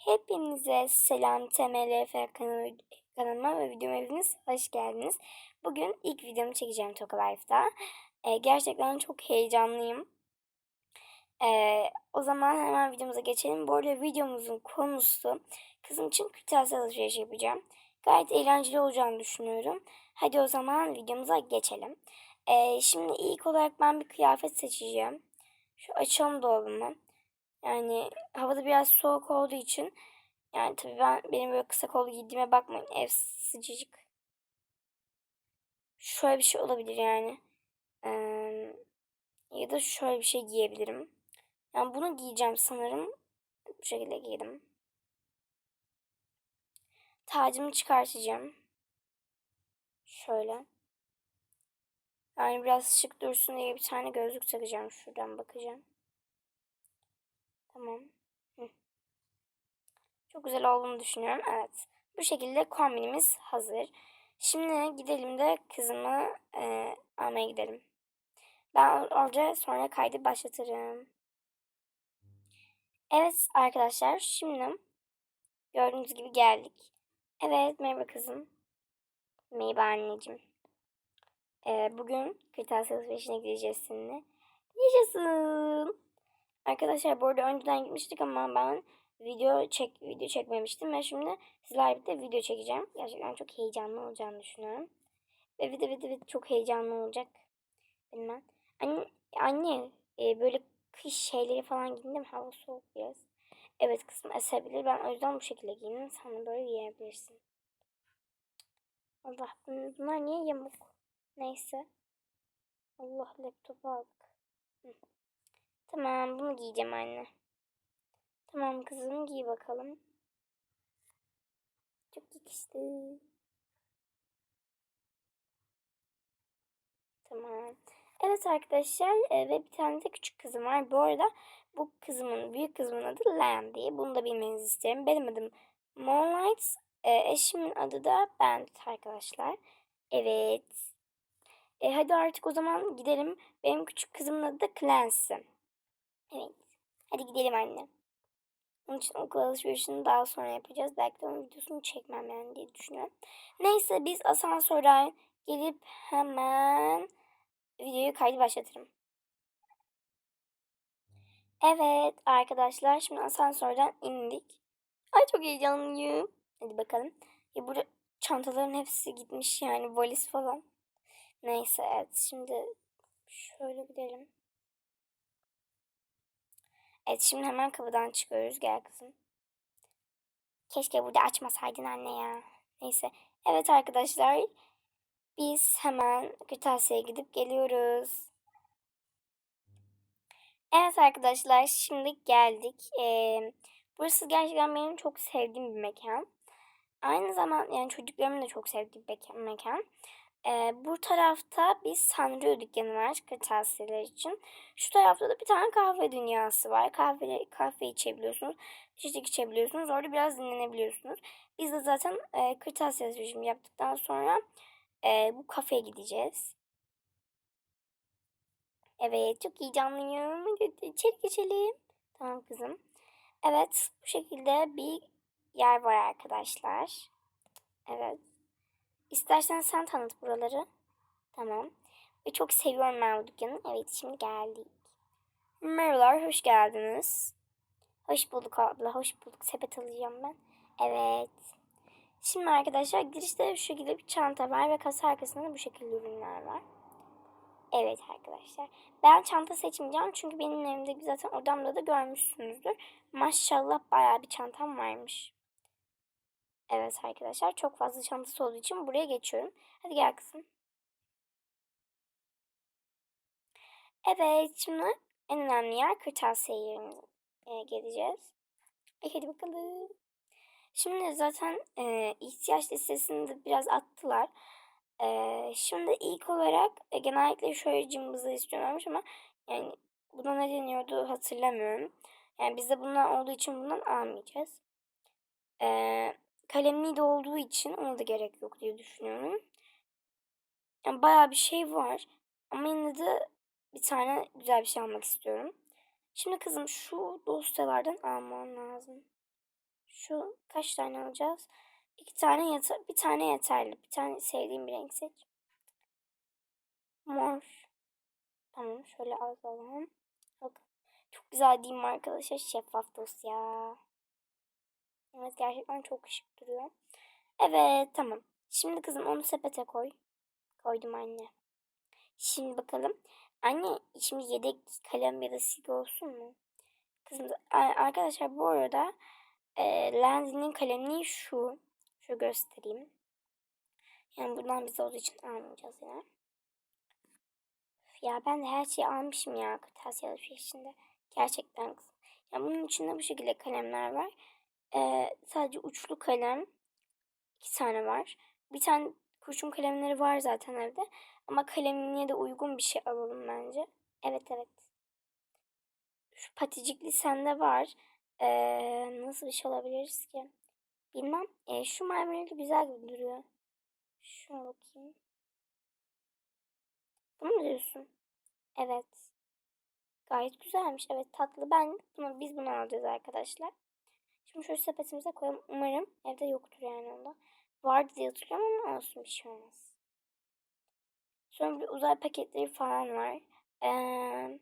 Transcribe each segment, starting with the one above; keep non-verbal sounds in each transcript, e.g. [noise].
Hepinize selam TMLF kanalı- kanalıma ve videoma hepiniz hoş geldiniz. Bugün ilk videomu çekeceğim Toka Life'da. Ee, gerçekten çok heyecanlıyım. Ee, o zaman hemen videomuza geçelim. Bu arada videomuzun konusu kızım için kırtasiye alışveriş yapacağım. Gayet eğlenceli olacağını düşünüyorum. Hadi o zaman videomuza geçelim. Ee, şimdi ilk olarak ben bir kıyafet seçeceğim. Şu açalım dolabımı. Yani havada biraz soğuk olduğu için yani tabii ben benim böyle kısa kollu giydiğime bakmayın. Ev sıcacık. Şöyle bir şey olabilir yani. Ee, ya da şöyle bir şey giyebilirim. Yani bunu giyeceğim sanırım. Bu şekilde giydim. Tacımı çıkartacağım. Şöyle. Yani biraz şık dursun diye bir tane gözlük takacağım. Şuradan bakacağım. Tamam. Çok güzel olduğunu düşünüyorum. Evet. Bu şekilde kombinimiz hazır. Şimdi gidelim de kızımı e, almaya gidelim. Ben orada sonra kaydı başlatırım. Evet arkadaşlar şimdi gördüğünüz gibi geldik. Evet merhaba kızım. Merhaba anneciğim. E, bugün kırtasiye alışverişine gideceğiz seninle. Yaşasın. Arkadaşlar bu arada önceden gitmiştik ama ben video çek video çekmemiştim ve şimdi sizlerle birlikte video çekeceğim. Gerçekten çok heyecanlı olacağını düşünüyorum. Ve video video, video çok heyecanlı olacak. Bilmem. Anne, anne e, böyle kış şeyleri falan giyindim. Hava soğuk biraz. Evet kızım esebilir. Ben o yüzden bu şekilde giyindim. Sen de böyle giyebilirsin. Allah bunlar niye yamuk? Neyse. Allah laptopu aldık. Hı. Tamam bunu giyeceğim anne. Tamam kızım giy bakalım. Çok yakıştı. Tamam. Evet arkadaşlar e, ve bir tane de küçük kızım var. Bu arada bu kızımın, büyük kızımın adı Lam diye. Bunu da bilmenizi isterim. Benim adım Moonlight. E, eşimin adı da Bandit arkadaşlar. Evet. E, hadi artık o zaman gidelim. Benim küçük kızımın adı da Clancy. Evet. Hadi gidelim anne. Onun için okul alışverişini daha sonra yapacağız. Belki de onun videosunu çekmem yani diye düşünüyorum. Neyse biz asansörden gelip hemen videoyu kaydı başlatırım. Evet arkadaşlar şimdi asansörden indik. Ay çok heyecanlıyım. Hadi bakalım. Ya burada çantaların hepsi gitmiş yani valiz falan. Neyse evet şimdi şöyle gidelim. Evet şimdi hemen kapıdan çıkıyoruz. Gel kızım. Keşke burada açmasaydın anne ya. Neyse. Evet arkadaşlar. Biz hemen kırtasiyeye gidip geliyoruz. Evet arkadaşlar şimdi geldik. Ee, burası gerçekten benim çok sevdiğim bir mekan. Aynı zaman yani çocuklarımın da çok sevdiği bir mekan. Ee, bu tarafta bir Sanrio dükkanı var kırtasiyeler için. Şu tarafta da bir tane kahve dünyası var. Kahve, kahve içebiliyorsunuz. Çiçek içebiliyorsunuz. Orada biraz dinlenebiliyorsunuz. Biz de zaten e, kırtasiye alışverişimi yaptıktan sonra e, bu kafeye gideceğiz. Evet çok heyecanlıyım. Hadi içeri geçelim. Tamam kızım. Evet bu şekilde bir yer var arkadaşlar. Evet. İstersen sen tanıt buraları. Tamam. Ve çok seviyorum ben bu dükkanı. Evet şimdi geldik. Merhabalar hoş geldiniz. Hoş bulduk abla hoş bulduk. Sepet alacağım ben. Evet. Şimdi arkadaşlar girişte şu şekilde bir çanta var ve kasa arkasında da bu şekilde ürünler var. Evet arkadaşlar. Ben çanta seçmeyeceğim çünkü benim evimde zaten odamda da görmüşsünüzdür. Maşallah bayağı bir çantam varmış. Evet arkadaşlar çok fazla çantası olduğu için buraya geçiyorum. Hadi gel kızım. Evet şimdi en önemli yer kırtasiye yerimize e, geleceğiz. E, hadi bakalım. Şimdi zaten e, ihtiyaç listesini de biraz attılar. E, şimdi ilk olarak e, genellikle şöyle cımbızı istiyorlarmış ama yani buna ne deniyordu hatırlamıyorum. Yani biz de bundan olduğu için bundan almayacağız. Eee kalemli olduğu için ona da gerek yok diye düşünüyorum. Yani bayağı bir şey var. Ama yine de bir tane güzel bir şey almak istiyorum. Şimdi kızım şu dosyalardan alman lazım. Şu kaç tane alacağız? İki tane yeter, bir tane yeterli. Bir tane sevdiğim bir renk seç. Mor. Tamam şöyle alalım. Bak. Çok güzel değil mi arkadaşlar? Şeffaf dosya. Evet gerçekten çok şık duruyor. Evet tamam. Şimdi kızım onu sepete koy. Koydum anne. Şimdi bakalım. Anne şimdi yedek kalem ya da silgi olsun mu? Kızım arkadaşlar bu arada e, Lenzi'nin kalemliği şu. Şu göstereyim. Yani buradan bize olduğu için almayacağız yani. Ya ben de her şeyi almışım ya kırtasiye alışverişinde. Gerçekten kızım. Ya bunun içinde bu şekilde kalemler var. Ee, sadece uçlu kalem iki tane var. Bir tane kurşun kalemleri var zaten evde. Ama kalemliğe de uygun bir şey alalım bence. Evet evet. Şu paticikli sende var. Ee, nasıl bir şey alabiliriz ki? Bilmem. Ee, şu mermerli güzel gibi duruyor. Şuna bakayım. Bunu mu diyorsun? Evet. Gayet güzelmiş. Evet tatlı. Ben bunu biz bunu alacağız arkadaşlar. Şimdi şöyle sepetimize koyalım. Umarım evde yoktur yani onda. Vardı diye hatırlıyorum ama olsun bir şey olmaz. Sonra bir uzay paketleri falan var. Ee,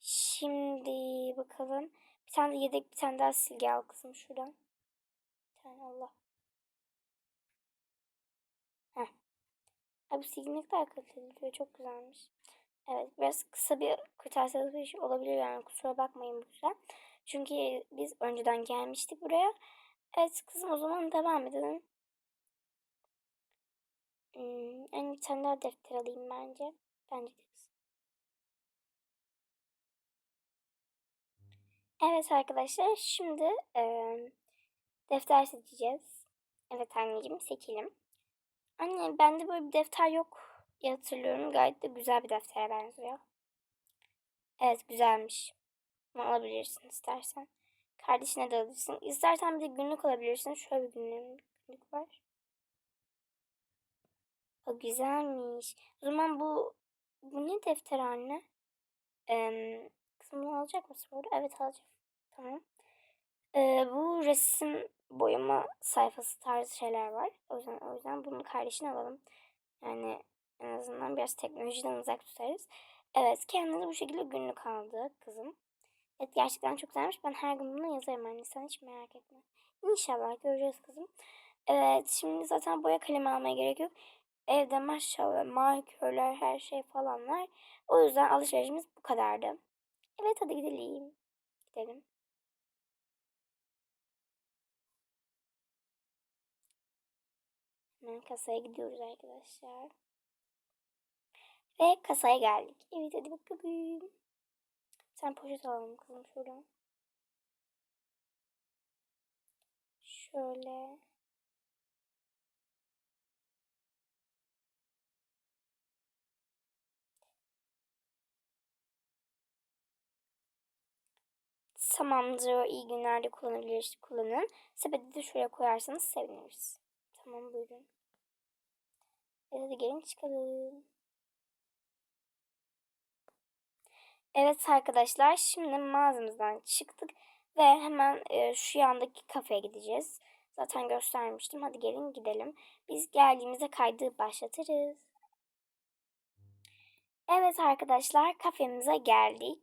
şimdi bakalım. Bir tane de yedek bir tane daha silgi al kızım şuradan. Bir tane Allah. Heh. Ay bu silgi ne kadar kaliteli. Çok güzelmiş. Evet biraz kısa bir kırtasiye alışverişi olabilir yani kusura bakmayın bu yüzden. Çünkü biz önceden gelmiştik buraya. Evet kızım o zaman devam edelim. Hmm, yani bir tane defter alayım bence. Bence de kızım. Evet arkadaşlar şimdi e, defter seçeceğiz. Evet anneciğim seçelim. Anne bende böyle bir defter yok diye hatırlıyorum. Gayet de güzel bir deftere benziyor. Evet güzelmiş. Alabilirsin istersen. Kardeşine de alırsın. İstersen bir de günlük alabilirsin. Şöyle bir günlük, var. O güzelmiş. O zaman bu bu ne defter anne? Ee, bunu alacak mısın burada? Evet alacağım. Tamam. Ee, bu resim boyama sayfası tarzı şeyler var. O yüzden o yüzden bunu kardeşine alalım. Yani en azından biraz teknolojiden uzak tutarız. Evet kendine bu şekilde günlük aldı kızım. Evet gerçekten çok güzelmiş. Ben her gün bunu yazarım anne. Sen hiç merak etme. İnşallah göreceğiz kızım. Evet şimdi zaten boya kalemi almaya gerek yok. Evde maşallah markörler her şey falan var. O yüzden alışverişimiz bu kadardı. Evet hadi gidelim. Gidelim. Hemen kasaya gidiyoruz arkadaşlar. Ve kasaya geldik. Evet hadi bakalım. Sen poşet alalım kızım şuradan. Şöyle. Tamamdır. İyi günlerde kullanabiliriz. Kullanın. Sepeti de şuraya koyarsanız seviniriz. Tamam buyurun. Hadi gelin çıkalım. Evet arkadaşlar şimdi mağazamızdan çıktık ve hemen e, şu yandaki kafeye gideceğiz. Zaten göstermiştim. Hadi gelin gidelim. Biz geldiğimizde kaydı başlatırız. Evet arkadaşlar kafemize geldik.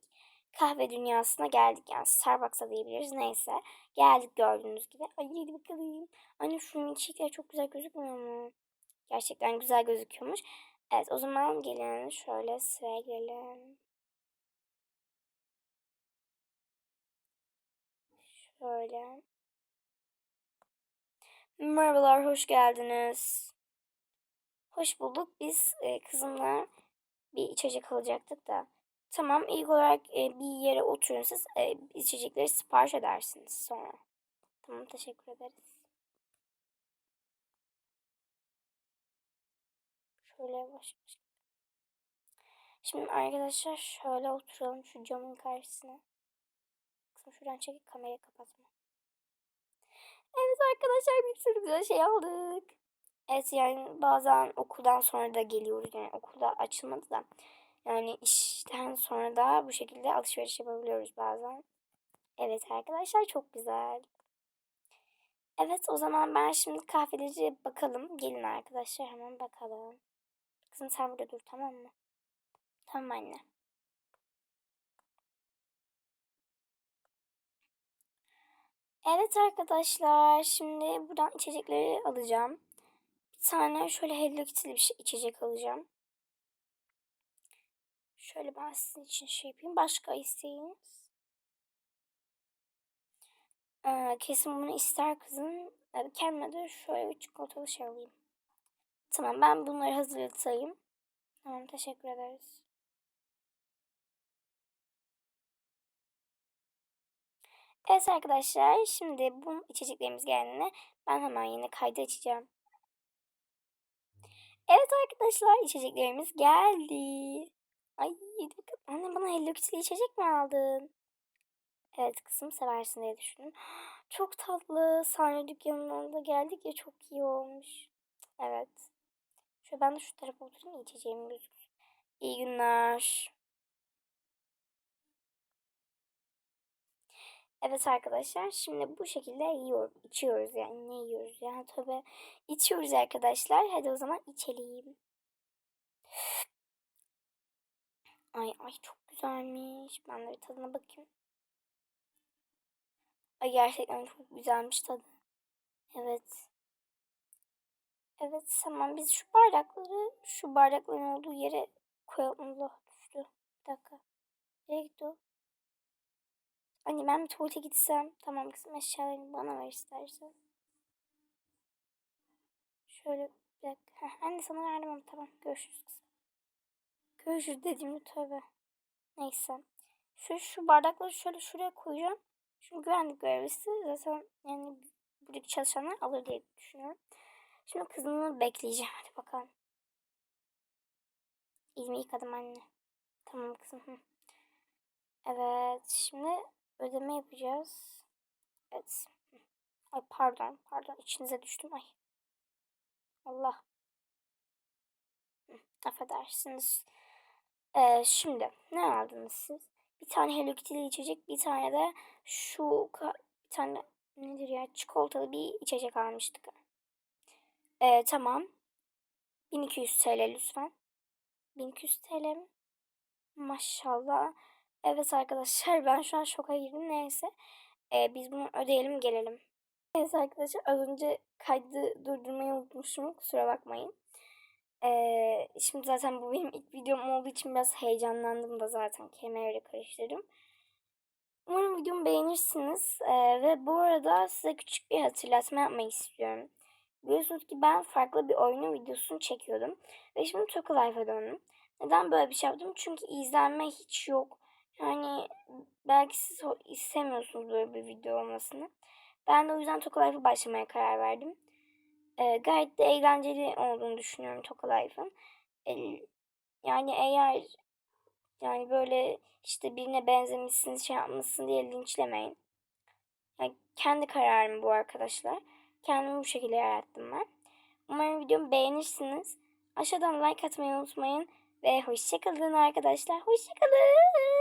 Kahve dünyasına geldik yani Starbucks'a diyebiliriz neyse. Geldik gördüğünüz gibi. Ay hadi bakalım. Anne şunun içi çok güzel gözükmüyor mu? Gerçekten güzel gözüküyormuş. Evet o zaman gelin şöyle sıraya girelim. Şöyle. Merhabalar, hoş geldiniz. Hoş bulduk. Biz e, kızımla bir içecek alacaktık da. Tamam, ilk olarak e, bir yere oturun siz. E, içecekleri sipariş edersiniz sonra. Tamam, teşekkür ederiz. Şöyle yavaş yavaş. Şimdi arkadaşlar şöyle oturalım şu camın karşısına. Şuradan çekip kamerayı kapatma. Evet arkadaşlar bir sürü güzel şey aldık. Evet yani bazen okuldan sonra da geliyoruz. Yani okulda açılmadı da. Yani işten sonra da bu şekilde alışveriş yapabiliyoruz bazen. Evet arkadaşlar çok güzel. Evet o zaman ben şimdi kahveleri bakalım. Gelin arkadaşlar hemen bakalım. Kızım sen burada dur tamam mı? Tamam anne. Evet arkadaşlar şimdi buradan içecekleri alacağım. Bir tane şöyle Hello Kitty'li bir şey, içecek alacağım. Şöyle ben sizin için şey yapayım. Başka isteğiniz? Ee, kesin bunu ister kızım. Ee, kendime de şöyle bir çikolatalı şey alayım. Tamam ben bunları hazırlatayım. Tamam teşekkür ederiz. Evet arkadaşlar şimdi bu içeceklerimiz geldiğinde ben hemen yine kaydı açacağım. Evet arkadaşlar içeceklerimiz geldi. Ay bakın anne bana Hello Kitty içecek mi aldın? Evet kızım seversin diye düşündüm. [gasps] Çok tatlı. Sahne dükkanından da geldik ya çok iyi olmuş. Evet. Şöyle ben de şu tarafa oturayım içeceğim gözüksün. İyi günler. Evet arkadaşlar şimdi bu şekilde yiyor, içiyoruz yani ne yiyoruz yani tabi içiyoruz arkadaşlar hadi o zaman içelim. [sighs] Ay ay çok güzelmiş ben de bir tadına bakayım. Ay gerçekten çok güzelmiş tadı. Evet. Evet tamam biz şu bardakları şu bardakların olduğu yere koyalım. Allah düştü. Bir dakika. Nereye gitti o? Anne ben bir tuvalete gitsem. Tamam kızım eşyalarını bana ver istersen. Şöyle bir dakika. Heh, anne sana verdim ama tamam. Görüşürüz kızım. Görüşürüz dediğimde tövbe. Neyse. Şu, şu bardakları şöyle şuraya koyacağım. Çünkü güvenlik görevlisi zaten yani buradaki çalışanlar alır diye düşünüyorum. Şimdi kızımı bekleyeceğim. Hadi bakalım. İlmi yıkadım anne. Tamam kızım. Evet. Şimdi ödeme yapacağız. Evet. Ay pardon. Pardon. içinize düştüm. Ay. Allah. Affedersiniz. Ee, şimdi ne aldınız siz? Bir tane Hello Kitty'li içecek. Bir tane de şu bir tane nedir ya çikolatalı bir içecek almıştık. Ee, tamam. 1200 TL lütfen. 1200 TL mi? Maşallah. Evet arkadaşlar ben şu an şoka girdim. Neyse. Ee, biz bunu ödeyelim gelelim. Evet arkadaşlar az önce kaydı durdurmayı unutmuşum. Kusura bakmayın. Ee, şimdi zaten bu benim ilk videom olduğu için biraz heyecanlandım da zaten kelimeleri karıştırdım. Umarım videomu beğenirsiniz. Ee, ve bu arada size küçük bir hatırlatma yapmak istiyorum. Biliyorsunuz ki ben farklı bir oyunun videosunu çekiyordum. Ve şimdi Toka Life'a döndüm. Neden böyle bir şey yaptım? Çünkü izlenme hiç yok. Yani belki siz istemiyorsunuz böyle bir video olmasını. Ben de o yüzden Toka başlamaya karar verdim. Ee, gayet de eğlenceli olduğunu düşünüyorum Toka Life'ın. Ee, yani eğer yani böyle işte birine benzemişsin şey yapmışsın diye linçlemeyin. Yani kendi kararım bu arkadaşlar. Kendimi bu şekilde yarattım ben. Umarım videomu beğenirsiniz. Aşağıdan like atmayı unutmayın. Ve hoşçakalın arkadaşlar. Hoşçakalın.